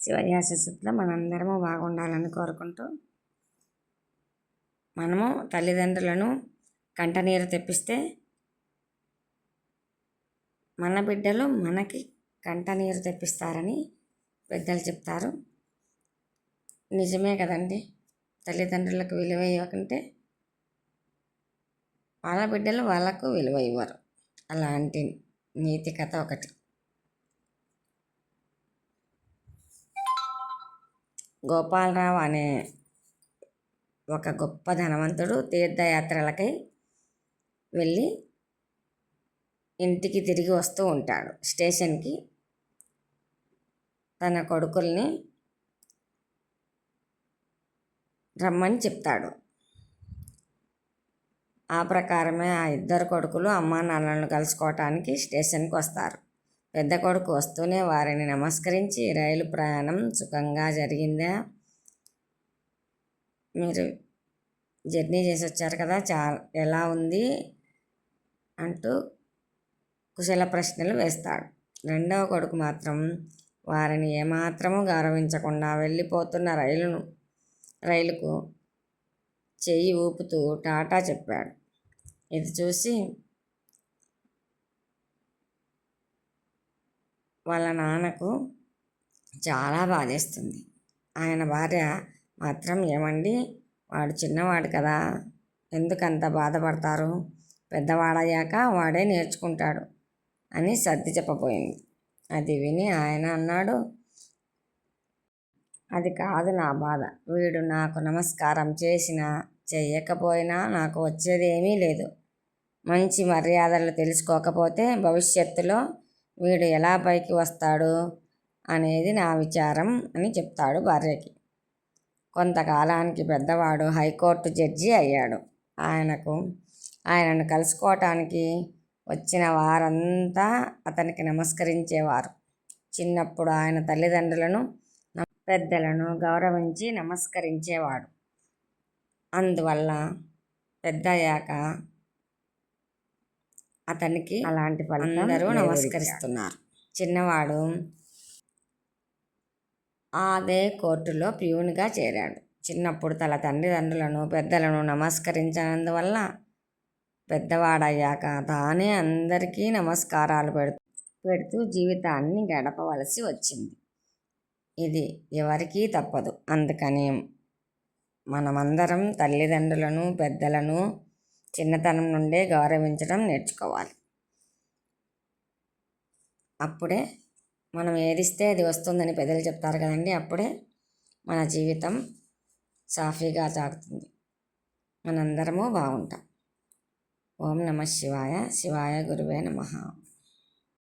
శివయ్య ఆశీస్సులతో మనందరము బాగుండాలని కోరుకుంటూ మనము తల్లిదండ్రులను కంటనీరు తెప్పిస్తే మన బిడ్డలు మనకి కంటనీరు తెప్పిస్తారని పెద్దలు చెప్తారు. నిజమే కదండి. తల్లిదండ్రులకు విలువ ఇవ్వకుంటే వాళ్ళ బిడ్డలు వాళ్ళకు విలువ ఇవ్వరు. అలాంటి నీతి కథ ఒకటి. గోపాలరావు అనే ఒక గొప్ప ధనవంతుడు తీర్థయాత్రలకై వెళ్ళి ఇంటికి తిరిగి వస్తూ ఉంటాడు. స్టేషన్కి తన కొడుకుల్ని రమ్మని చెప్తాడు. ఆ ప్రకారమే ఆ ఇద్దరు కొడుకులు అమ్మా నాన్నలను కలుసుకోవటానికి స్టేషన్కి వస్తారు. పెద్ద కొడుకు వస్తూనే వారిని నమస్కరించి రైలు ప్రయాణం సుఖంగా జరిగిందా? మీరు జర్నీ చేసి వచ్చారు కదా చా ఎలా ఉంది? అంటూ కుశల ప్రశ్నలు వేస్తాడు. రెండవ కొడుకు మాత్రం వారిని ఏమాత్రము గౌరవించకుండా వెళ్ళిపోతున్న రైలును రైలుకు చెయ్యి ఊపుతూ టాటా చెప్పాడు. ఇది చూసి వాళ్ళ నాన్నకు చాలా బాధేస్తుంది. ఆయన భార్య మాత్రం ఏమండి? వాడు చిన్నవాడు కదా ఎందుకంత బాధపడతారు? పెద్దవాడయ్యాక వాడే నేర్చుకుంటాడు అని సర్ది చెప్పబోయింది. అది విని ఆయన అన్నాడు అది కాదు నా బాధ. వీడు నాకు నమస్కారం చేసినా చెయ్యకపోయినా నాకు వచ్చేది ఏమీ లేదు. మంచి మర్యాదలు తెలుసుకోకపోతే భవిష్యత్తులో వీడు ఎలా పైకి వస్తాడు అనేది నా విచారం అని చెప్తాడు భార్యకి. కొంతకాలానికి పెద్దవాడు హైకోర్టు జడ్జి అయ్యాడు. ఆయనకు ఆయనను కలుసుకోవటానికి వచ్చిన వారంతా అతనికి నమస్కరించేవారు. చిన్నప్పుడు ఆయన తల్లిదండ్రులను పెద్దలను గౌరవించి నమస్కరించేవాడు. అందువల్ల పెద్దయ్యాక అతనికి అలాంటి అందరూ నమస్కరిస్తున్నారు. చిన్నవాడు అదే కోర్టులో ప్యూన్గా చేరాడు. చిన్నప్పుడు తన తండ్రిదండ్రులను పెద్దలను నమస్కరించినందువల్ల పెద్దవాడయ్యాక తానే అందరికీ నమస్కారాలు పెడుతూ పెడుతూ జీవితాన్ని గడపవలసి వచ్చింది. ఇది ఎవరికీ తప్పదు. అందుకని మనమందరం తల్లిదండ్రులను పెద్దలను చిన్నతనం నుండే గౌరవించడం నేర్చుకోవాలి. అప్పుడే మనం ఏదిస్తే అది వస్తుందని పెద్దలు చెప్తారు కదండి అప్పుడే మన జీవితం సాఫీగా సాగుతుంది. మనందరము బాగుంటాం. ఓం నమ శివాయ శివాయ గురువే నమ.